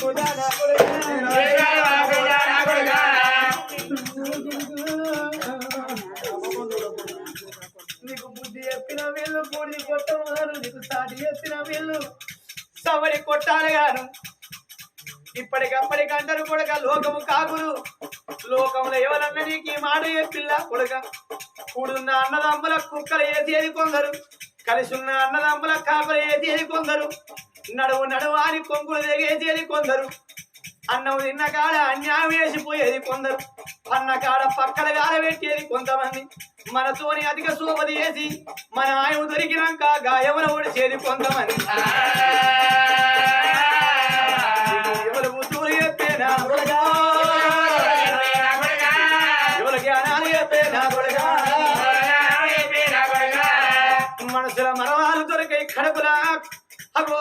కుదానా నీకు బుద్ధి ఎత్తిన వీళ్ళు బూడిది కొట్టమారు నీకు సాటి ఎత్తిన వీళ్ళు సవరి కొట్టాలి గాను ఇప్పటికప్పటికి అందరూ కొడక లోకము కాకులు లోకంలో ఎవరన్నా నీకు ఈ మాట చెప్పిల్లా కొడక కూడున్న అన్నదమ్ముల కుక్కలు ఏసేది కొందరు కలిసి ఉన్న అన్నదమ్ముల కాకులు ఏసేది కొందరు నడువు నడువు అని కొంగులు తెగేసేది కొందరు. అన్నం తిన్న కాడ అన్యాయం వేసిపోయేది కొందరు. అన్న కాడ పక్కల కాడ పెట్టేది కొంతమంది మనతోని అధిక సోపది వేసి మన ఆయువు దొరికినాక గాయమున ఒడిచేది కొంతమంది. ఎవరు చెప్పేనా కొడగా ఎవరు జ్ఞానాలు చెప్పేనా కొడగా మనసుల మరవాలు దొరికాయి కడపలా అగో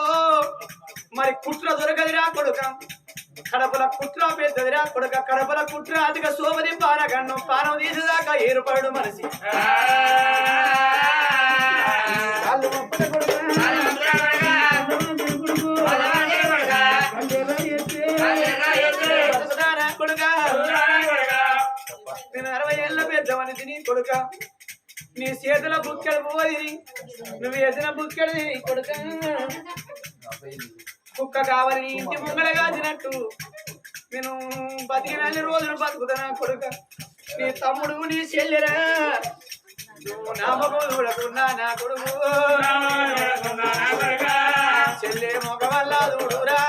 మరి కుట్ర దొరకదిరా కొడుక. కడపల కుట్ర పెద్దదిరా కొడుక. కడపల కుట్ర అధిక సోమది పానగన్నం పానం తీసేదాకా ఏర్పడు మనసి నేను అరవై ఏళ్ళ పెద్దవని తిని కొడుక. నీ చేతుల బుక్కెడు పోయి. నువ్వు వేసిన బుక్కెడు కొడుక. కుక్క కావాలి నీ ఇంటి ముంగడ కాచినట్టు నేను బతికిన అన్ని రోజులు బతుకుతానా కొడుక? నీ తమ్ముడు నీ చెల్లెరా. నువ్వు నా ముఖం చూడకున్నా నా కొడుకు. చెల్లె మొగ వల్ల చూడురా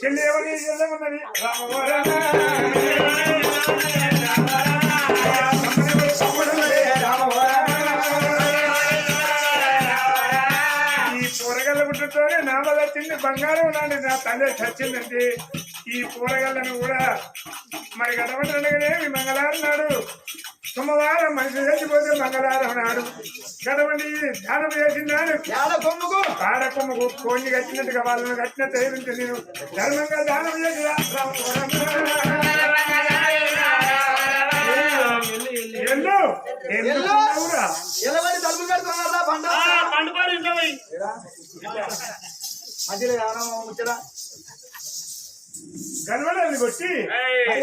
చెల్లి ఎవరి చెల్లెమున్నది తిండి బంగారం లాంటి నా తల్లి చచ్చిందంటే ఈ కూరగాయలను కూడా మరి గడవటనగానే మంగళవారం నాడు. సోమవారం మనిషి చచ్చిపోతే మంగళవారం నాడు. గడవండి ధ్యానం చేసిందాను యాడ కొమ్ముకు. కాడకొమ్మకు కోణి కట్టినట్టుగా వాళ్ళని కట్టిన తేలింటే నేను ధర్మంగా దానం చేసి ఎల్లు తలుపు కడుతున్నారా పండుకోడు ఇంట్లో పోయి. మధ్యలో ఏమన్నా ముచ్చరా గడవడాన్ని కొట్టి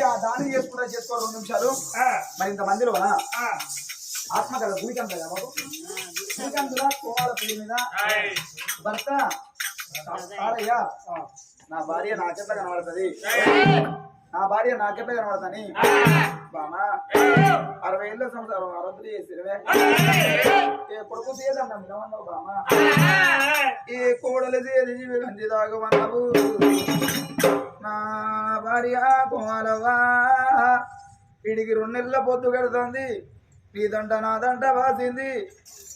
ఆ దానం చేసుకుంటా చేసుకో రెండు నిమిషాలు. మరి ఇంత మందిలో ఆ, ఆత్మ కదా భూమికంత కదా బాబు. భూమికంతుల కోవాల పులి మీద. భర్త కాడయ్యా నా భార్య నాకెట్లా కనబడుతుంది? నా భార్య నాకెట్లా కనబడుతుంది? బామా? అరవై ఏళ్ళ సంవత్సరం అరవై చేసిరవే ఏ కొడుకు చేయదన్నా బామా? ఏ కోడలు చేది గంజి నా భార్య కోలవా వీడికి రెండు నెలల పొద్దు కడుతుంది నీ నాదంట నా వాసింది.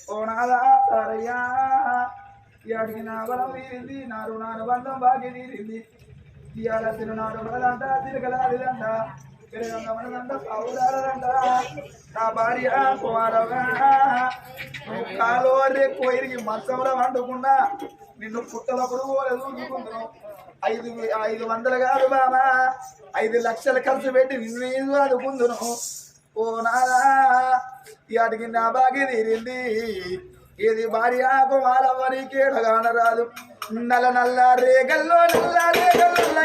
ఓ నాదా సారయ్యా. ఇవాడికి నా బలం తీరింది నా రుణాన బంధం బాగి తీరింది. ఇవాళ తిరునాడు బలదంట తిరగలాడిదంట. నా భార్య కుమారగా నువ్వు రే కోయిరికి మంచంలో వండుకున్నా. నిన్ను పుట్టలో పురుగు ఐదు ఐదు వందలు కాదు బాబా ఐదు లక్షలు ఖర్చు పెట్టి నిన్ను అనుకుందును ఓ నాదా ఇవాటికి నా బాగి తీరింది. ఇది భార్య కుమారవని కేడగాన రాదు నల్ల నల్ల రేగల్లో నల్ల రేగల్లో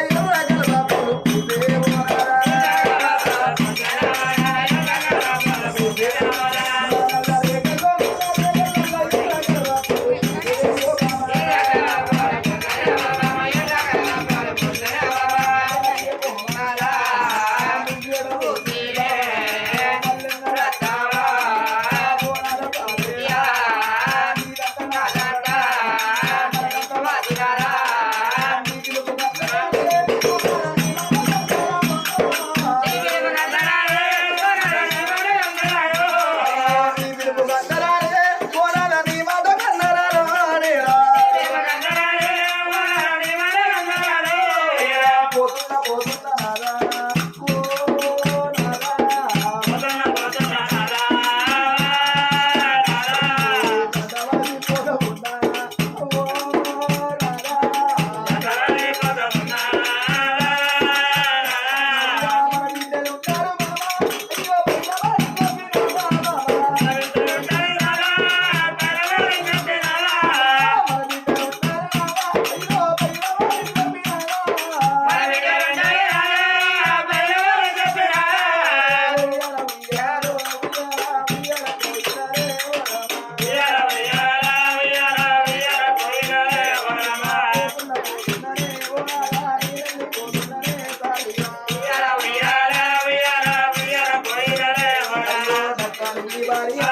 నీ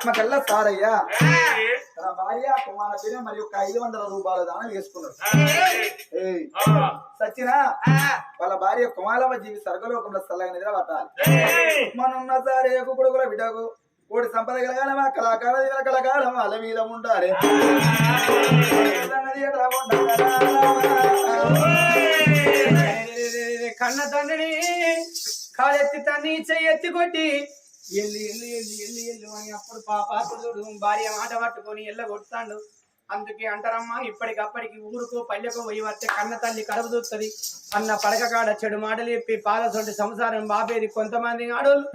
ఆత్మకల్లా సారయ్యా. తన భార్య కుమార పేరు మరియు ఒక ఐదు వందల రూపాయల దానం వేసుకున్నాడు ఏయ్, సచ్చినా వాళ్ళ భార్య కుమారవ జీవి స్వర్గలోకంలో చల్లగా నిద్ర పట్టాలి మనున్న సరే కొడుకుల బిడ్డకు కోటి సంపద కలగాలమా కళాకాలం అల మీద ఉండాలి? కన్న తండ్రిని కాలెత్తి తన్ని చెయ్యెత్తి కొట్టి ఎల్లి ఎల్లి ఎల్లి ఎల్లి ఎల్లు అని అప్పుడు పాపాసుడు భార్య మాట పట్టుకొని ఎల్ల కొడతాడు. అందుకే అంటారమ్మా ఇప్పటికప్పటికి ఊరుకో పల్లెకో పోయి వస్తే కన్న తల్లి కడుపు చూస్తుంది అన్న పడక కాడ చెడు మాటలు చెప్పి పాలసొంటి సంసారం బాపేది కొంతమంది ఆడోళ్ళు.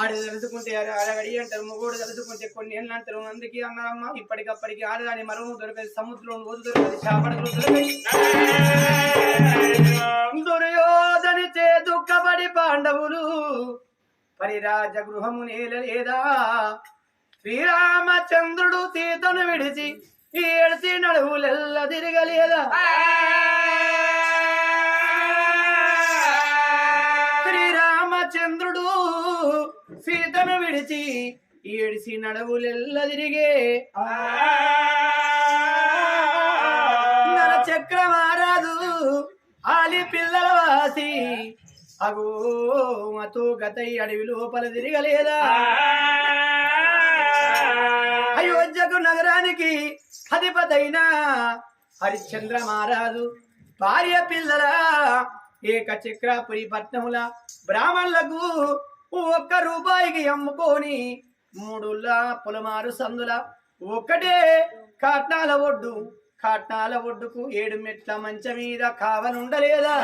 ఆడు తెలుసుకుంటే అంటారు మొగోడు తెలుసుకుంటే కొన్ని ఏళ్ళు అంటారు. అందుకే అన్నారమ్మా ఇప్పటికప్పటికి ఆడదాని మరము దొరకదు సముద్రం రోజు దొరకదు చేపడలు దొరకదు. దుర్యోధని చే దుఃఖపడి పాండవులు పరిరాజ గృహము నేల లేదా శ్రీరామచంద్రుడు సీతను విడిచి ఈ నడువులెల్ల తిరగలేదా? శ్రీరామచంద్రుడు సీతను విడిచి ఈ ఎడిసి నడువులెల్ల తిరిగే. నర చక్రమారాదు ఆలి పిల్లల వాసి. అగో మతు గతై అడవి లోపల తిరగలేదా? అయోధ్యకు నగరానికి అధిపతైన హరిశ్చంద్ర మహారాజు భార్య పిల్లల ఏక చక్రాపురి పట్నముల బ్రాహ్మణులకు ఒక్క రూపాయికి అమ్ముకొని మూడుల్ల పొలమారు సందుల. ఒక్కటే కాట్నాల ఒడ్డు కాట్నాల ఒడ్డుకు ఏడు మెట్ల మంచ మీద కావనుండలేదా?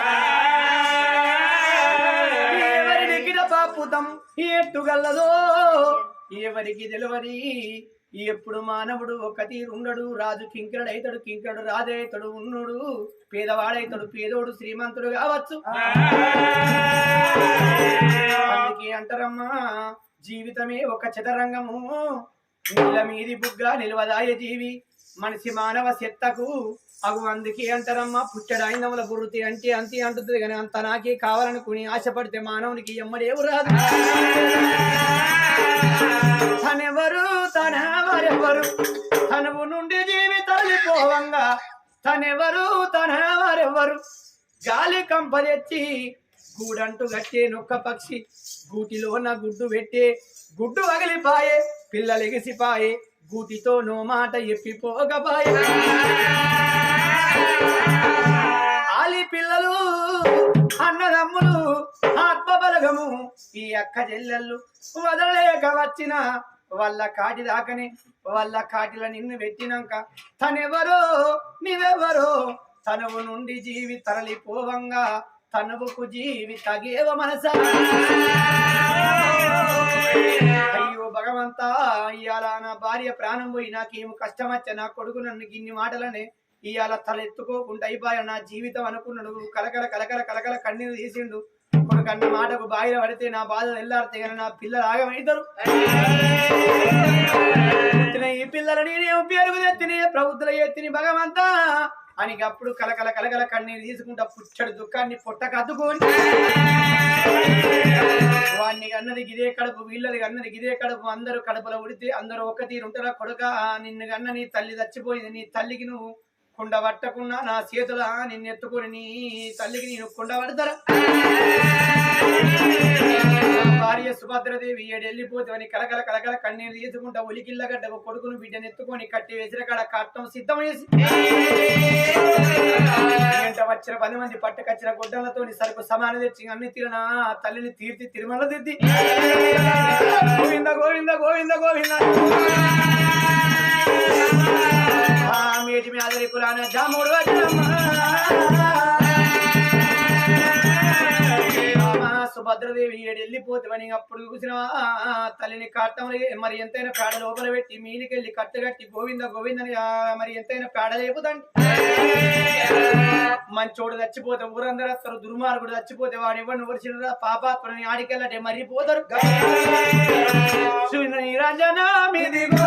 ఎవరి గిడ పాపుతం ఎట్టుగల్లదో ఎవరికి తెలియని ఎప్పుడు మానవుడు ఒక తీరుండడు రాజు కింకరుడైతడు కింకరుడు రాజైతడు ఉన్నుడు పేదవాడైతడు పేదోడు శ్రీమంతుడు కావచ్చు. అందుకే అంటారమ్మా జీవితమే ఒక చదరంగము. నీళ్ళ మీది బుగ్గ నిలవదాయ జీవి. మనిషి మానవ చెత్తకు అగు అందుకే అంటారమ్మా పుట్టడాయినముల బుర్రుతి అంటే అంతే అంటుంది కానీ అంత నాకే కావాలనుకుని ఆశపడితే మానవునికి ఎమ్మడేవు రాదు. తనెవరు తనెవరెవరు? తనువు నుండి జీవితాలు పోవంగా. తనెవరు తనవారెవరు? గాలి కంపదెచ్చి గూడంటూ గట్టే నొక్క పక్షి గూటిలో నా గుడ్డు పెట్టే గుడ్డు వగిలిపాయే పిల్లలు ఎగిసిపాయే మాట ఎప్పిపోగపాయే ఆలి పిల్లలు అన్నదమ్ములు ఆత్మబలగము ఈ అక్క చెల్లెళ్ళు వదలలేక వచ్చిన వాళ్ళ కాటి దాకనే వాళ్ళ కాటిల నిన్ను పెట్టినాక తనెవరో నీవెవరో? తనువు నుండి జీవి తరలిపోవంగా తనువుకు జీవి తగేవ మనసా? భగవంతా ఇవాళ నా భార్య ప్రాణం పోయి నాకేం కష్టం వచ్చా నా కొడుకు నన్ను గిన్ని మాటలనే ఇవాళ తల ఎత్తుకోకుండా అయిపోయా నా జీవితం అనుకున్నాడు. కలకల కలకల కలకల కన్నీరు తీసిండు. కొడుకు అన్న మాటకు బాయిలో పడితే నా బాధ ఎల్లారితే కానీ నా పిల్లలు ఆగమవుతారు ఈ పిల్లలని నేను పేరుగు ఎత్తిని ప్రభుత్వం ఎత్తిని భగవంతా. అని అప్పుడు కలకల కలకల కన్నీరు తీసుకుంటా పుచ్చడు దుఃఖాన్ని పొట్ట వాడిని అన్నది గిదే కడుపు వీళ్ళది అన్నది గిదే కడుపు. అందరూ కడుపులో ఉడితే అందరూ ఒక తీరు ఉంటారా కొడుక? నిన్ను కన్న నీ తల్లి చచ్చిపోయింది నీ తల్లికి నువ్వు కుండ పట్టకున్నా నా చేతుల నిన్నెత్తుకుని నీ తల్లికి నేను కుండ పడతారా? భార్య సుభద్రదేవి ఏడెళ్ళిపోతామని వెళ్ళిపోతావని కలకల కలకల కన్నీరు తీసుకుంటా ఉలికిల్లగడ్డ కొడుకును బిడ్డను ఎత్తుకొని కట్టి వేసిన కాడ కట్టం సిద్ధం చేసి వచ్చిన పది మంది పట్టుకొచ్చిన గుడ్డలతో సరుకు సమానం తెచ్చి అన్ని తిరినా తల్లిని తీర్చి తిరుమల దిద్ది. గోవింద గోవింద గోవింద గోవింద. మేటి మీద కులాన జాముడు సుభద్రదేవి ఏడెళ్ళిపోతామని అప్పుడు చూసిన తల్లిని కట్టమని మరి ఎంతైనా పేడ లోపల పెట్టి మీనికెళ్ళి కట్టగట్టి గోవింద గోవిందని మరి ఎంతైనా పేడ లేపుదండి మంచోడు చచ్చిపోతే ఊరందరూ వస్తారు దుర్మార్గుడు చచ్చిపోతే వాడు ఎవరిని ఊరిచిన పాపాత్మని ఆడికెళ్ళటే మరిపోతారు రంజన మీదిగో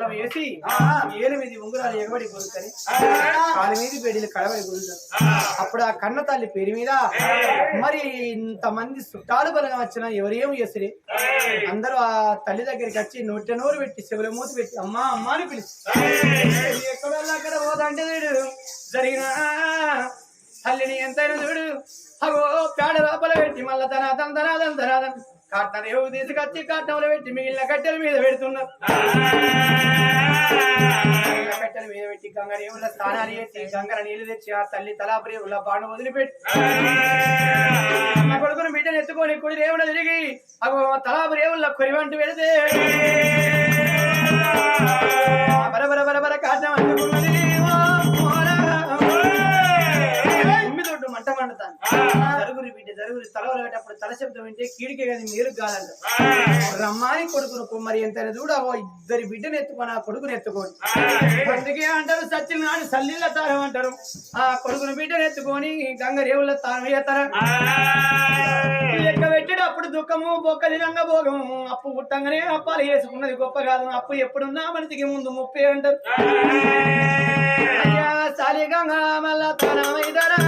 కాలం వేసి ఎనిమిది ఉంగురాలు ఎగబడి కొడుకొని కాలు మీద పెడిలు కడబడి కొడుతారు అప్పుడు ఆ కన్న తల్లి పేరు మీద మరి ఇంతమంది చుట్టాలు బలంగా వచ్చినా ఎవరేం చేసిరే అందరూ ఆ తల్లి దగ్గరికి వచ్చి నోట నోరు పెట్టి చెవుల మూతి పెట్టి అమ్మా అమ్మా అని పిలిచి ఎక్కడ అక్కడ పోదంటే చూడు. జరిగిన తల్లిని ఎంతైనా చూడు. అగో పేడ లోపల పెట్టి మళ్ళా తనాదం తనాదం తనాదం కట్నం ఏవు తీసుకొచ్చి కట్నంలో పెట్టి మిగిలిన కట్టెల మీద పెడుతున్నారు కట్టెల మీద పెట్టి గంగ రేవుల స్నానాలు చేసి గంగల నీళ్ళు తెచ్చి ఆ తల్లి తలాపురేవుల బాణం వదిలిపెట్టి. నా కొడుకును బిడ్డను ఎత్తుకొని కుడి రేవుల తిరిగి అగో తలాపురేవుల కొరివంటి పెడితే. తలవలు కట్టేటప్పుడు తల శబ్దం వింటే కీడికే కానీ మీరు కాదంట. రమ్మాని కొడుకును మరి ఎంత చూడవో ఇద్దరి బిడ్డను ఎత్తుకొని ఆ కొడుకుని ఎత్తుకొని. అందుకే అంటారు సచిన్ నాడు సల్లిళ్ళ తారం అంటారు. ఆ కొడుకును బిడ్డను ఎత్తుకొని గంగ రేవుల తారం వేస్తారా. లెక్క పెట్టేటప్పుడు దుఃఖము బొక్క దినంగా భోగము అప్పు పుట్టంగానే అప్పాలు వేసుకున్నది గొప్ప కాదు. అప్పు ఎప్పుడున్నా మనకి ముందు ముప్పే అంటారు. గంగా మల్ల తనమైదరా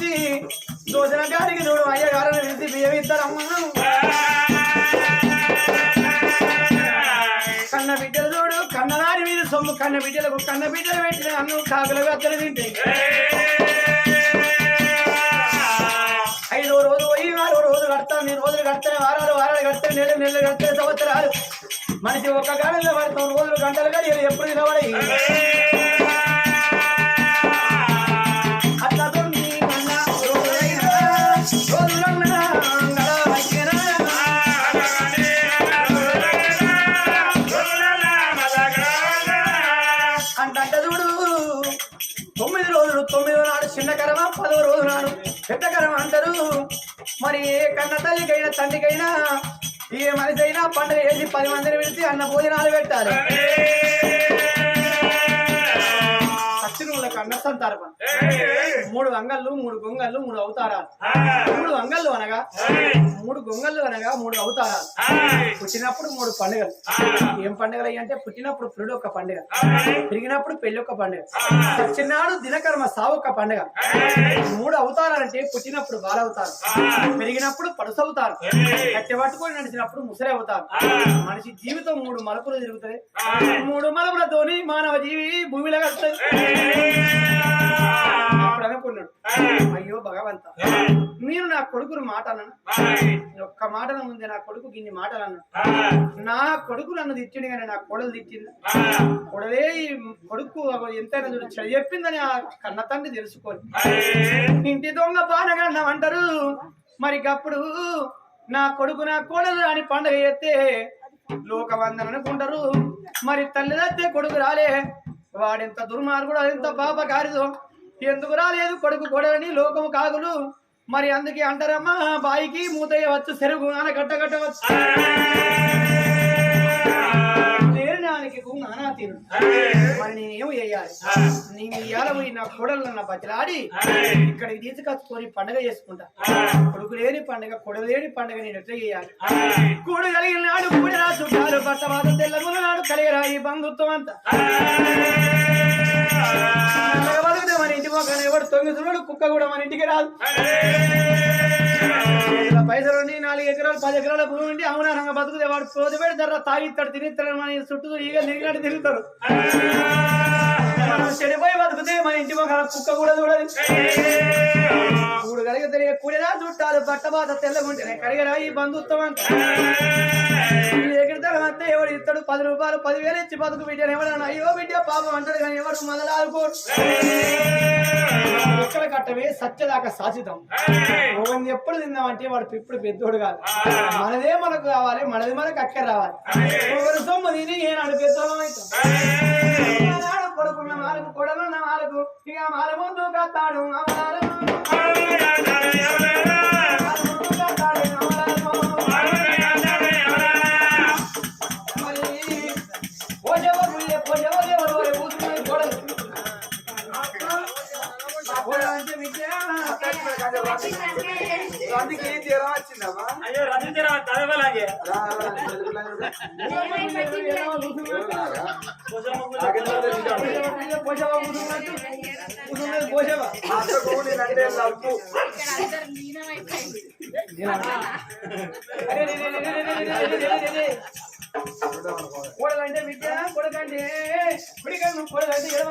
పిలిచి ముట్టించి గారికి గాడికి చూడు అయ్యగారిని పిలిచి బియ్యం ఇస్తారమ్మా కన్న బిడ్డలు చూడు కన్నదారి మీద సొమ్ము కన్న బిడ్డలకు కన్న బిడ్డలు పెట్టిన అన్ను కాకులు అత్తలు తింటే. ఐదో రోజు పోయి ఆరో రోజు కడతాం నేను రోజులు కడతాను వారాలు వారాలు కడతాను నెలలు నెలలు కడతాను సంవత్సరాలు. మనిషి ఒక్క కాలంలో పడతాం రోజులు గంటలు కానీ ఎప్పుడు నిలబడి నాడు అంటారు మరి ఏ కన్న తల్లికైనా తండ్రికైనా ఏ మనిషి అయినా పండుగ వేసి పది మందిని పిలిచి అన్న భోజనాలు పెట్టాలి అన్న సంతారపం మూడు అంగళ్ళు మూడు గొంగళ్ళు మూడు అవతారాలు. మూడు అంగళ్ళు అనగా మూడు గొంగళ్ళు అనగా మూడు అవతారాలు. పుట్టినప్పుడు మూడు పండుగలు. ఏం పండుగలు అంటే పుట్టినప్పుడు పురుడు ఒక పండుగ. పెరిగినప్పుడు పెళ్ళి ఒక పండుగ. చిన్నాడు దినకర్మ సావు ఒక పండుగ. మూడు అవతారాలు అంటే పుట్టినప్పుడు బాల అవతారం. పెరిగినప్పుడు పడుసు అవుతారు. కట్టె పట్టుకొని నడిచినప్పుడు ముసలి అవుతారు. మనిషి జీవితం మూడు మలుపులు తిరుగుతుంది. మూడు మలుపులతోని మానవ జీవి భూమిలో కలుస్తుంది. అప్పుడు అనుకున్నాడు అయ్యో భగవంత. నేను నా కొడుకును మాట అన్నాను ఒక్క మాటల ముందే నా కొడుకు ఇన్ని మాటలు అన్నాడు నా కొడుకు నన్ను తిట్టింది కానీ నా కొడలు తిట్టింది. కొడలే ఈ కొడుకు ఎంతైనా చూడు చెప్పిందని ఆ కన్న తండ్రి తెలుసుకోని. ఇంటి దొంగ బానగండం అంటారు. మరి అప్పుడు నా కొడుకు నా కోడలు అని పండగ చేస్తే లోకవందన అనుకుంటారు. మరి తల్లిదత్తే కొడుకు రాలే. వాడెంత దుర్మార్గుడు ఎంత పాప కారిదో ఎందుకు రాలేదు? కొడుకు కొడని లోకము కాగులు మరి అందుకే అంటారమ్మా బాయికి మూతయ్యవచ్చు సెరుగు అని గట్టగట్టవచ్చు లేనానికి నానా తీరు మరి నేనేం చేయాలి? నేను ఇయ్యాల పోయి నా కోడలు నన్ను బతిలాడి ఇక్కడికి తీసుకొచ్చుకొని పండగ చేసుకుంటా. కొడుకు లేని పండగ కొడుకు లేని పండగ నేను ఎట్లా చేయాలి? కూడు కలిగిన నాడు కూడిరా చుట్టాలు బట్టవాదం తెల్లముల నాడు కలిగరా ఈ బంధుత్వం అంతా. మన ఇంటి మొక్కని ఎవడు తొమ్మిది చూడు కుక్క కూడా మన ఇంటికి రాదు. పైసలు ఉండి నాలుగు ఎకరాలు పది ఎకరాల భూమి ఉండి అవునా బతుకుతే వాడు పోతే ధర తాగిస్తాడు తినిస్తాడు మన చుట్టూ ఈగ తిరిగినట్టు తిరుగుతారు చెడిపోయి బతుకుతే మన ఇంటి మొక్కల కుక్క కూడా చూడదు. కూడు కలిగి తిరిగే కూడినా చుట్టాలు బట్టబాత తెల్లగుంటేనే కడిగరా ఈ బంధుత్వం అంతా. ఎగిరితాడు అంతే ఎవడు ఇస్తాడు? పది రూపాయలు పదివేలు ఇచ్చి బతుకు బిడ్డను ఎవడన్నా? అయ్యో బిడ్డ పాపం అంటాడు కానీ ఎవడు మొదలు ఆడుకోడు కట్టవే సత్యదాకా శాశ్వతం ఓవన్ ఎప్పుడు తిందామంటే వాడు ఇప్పుడు పెద్దోడు కాదు మనదే మనకు కావాలి మనది మనకు అక్కర రావాలి ఒకరి సొమ్ము తిని ఏనాడు పెద్దోళ్ళం అవుతాం కొడుకున్న మాలకు కొడలున్న మాలకు ఇక మాల ముందు కత్తాడు అమలాలు. రన్నింగ్ జ్వరం వచ్చిందమ్మా అయ్యో రన్నింగ్ జ్వరం చదవలాగే కోడలంటే విద్య కొడకంటే కొడకంటే ఎడవ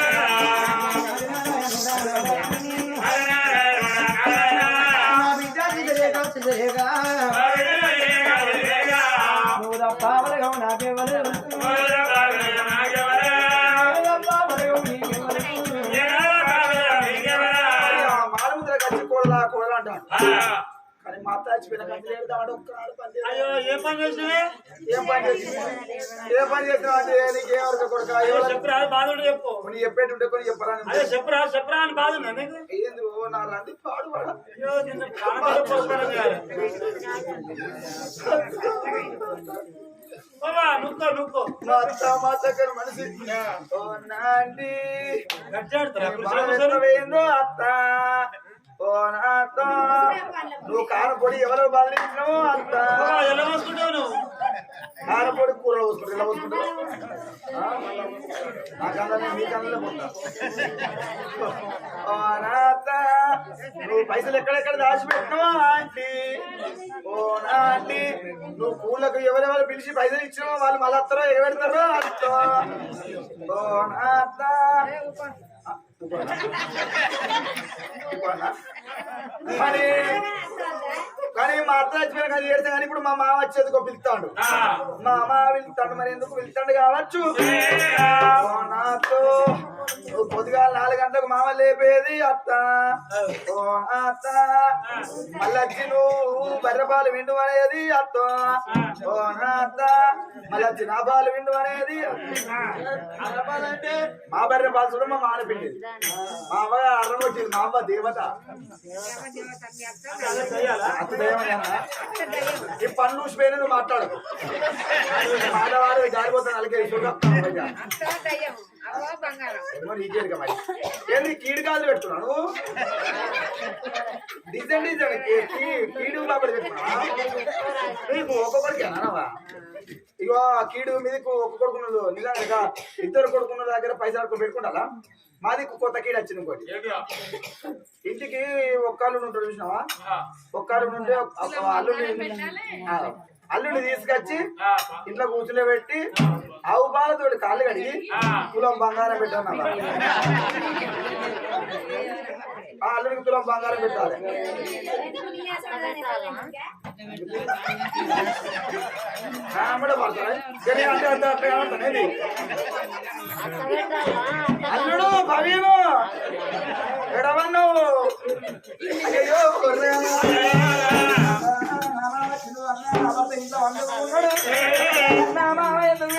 అయ్యో ఏ పని చేసినవే? ఏం పని చేసినా ఏ పని చేసినా అంటే నీకేం వరకు కొడుక? అయ్యో చెప్పురా బాధ ఉంటే చెప్పు. కొన్ని చెప్పేటి ఉంటే కొన్ని చెప్పరాని అదే చెప్పురా చెప్పురా అని బాధ నీకు? ఏంది ఓ నా రంది పాడు అయ్యో నిన్ను ప్రాణాలు చక్కర మనిషి. ఓ నాండి. అత్త. నువ్వు కారపొడి ఎవరో బాధించినావు ఎలా నువ్వు? కారపొడి కూరలో వస్తుంది ఎలా వస్తుంటావు ఆ? నా కళ్ళనే మీ కళ్ళనే పోతా. నువ్వు పైసలు ఎక్కడెక్కడ దాచిపెట్టినావా ఆంటీ? ఓ ఆంటీ నువ్వు కూలకు ఎవరెవరు పిలిచి పైసలు ఇచ్చినావో వాళ్ళు మళ్ళీ ఎగబెడతారో ఓ నాత్త కానీ కానీ మా అత్త చచ్చిపోయిన కానీ ఏడితే కానీ ఇప్పుడు మా మామ వచ్చేందుకు పిలుస్తాడు. ఆ. మా మామ పిలుస్తాడు మరి ఎందుకు పిలుస్తాడు కావచ్చు? నాతో. పొద్దుగా నాలుగు గంటలకు మామ లేపేది అత్త. ఓ అత్త. మళ్ళీ నువ్వు బర్రె పాలు విండు అనేది అత్త. ఓ అత్త. మళ్ళీ నా పాలు విండు అనేది అంటే? మా బర్రె పాలు చూడ మా మాన పిండి. మా అవ్వ అర్థం వచ్చింది మా అవ్వ దేవత. అత్త దైవమని ఈ పన్ను ఊసిపోయినది మాట్లాడు. మాటవాడు జారిపోతాను అలాగే మరి ఏంది కీడు కాదు పెడుతున్నాను డిజైన్ డిజైన్ కీ- కీ- కీడు నీకు ఇగో ఆ కీడు మీదకు ఒక్క కొడుకున్నది నిజంగా ఇద్దరు కొడుకున్న దగ్గర పైసలు అడుగు పెట్టుకుంటారా? మాది కొత్త కీడు వచ్చింది ఇంకోటి? ఇంటికి ఒక్కళ్ళు ఉంటాడు చూసినావా? ఆ, ఒక్కళ్ళు ఉంటే ఒక అల్లుని తీసుకొచ్చి ఇంట్లో కూర్చునే పెట్టి ఆవు పాలతోటి కాళ్ళు కడిగి. తులం బంగారం పెట్టాను ఆ. అల్లుడికి తులం బంగారం పెట్టాలి. కానీ అంటే అంత అట్లా అల్లుడు భవీను ఎడవన్ను అయ్యో కొర్రేనా. ఇంట్లో వండుకొని ఉన్నాడు. నా మామ ఎందుకు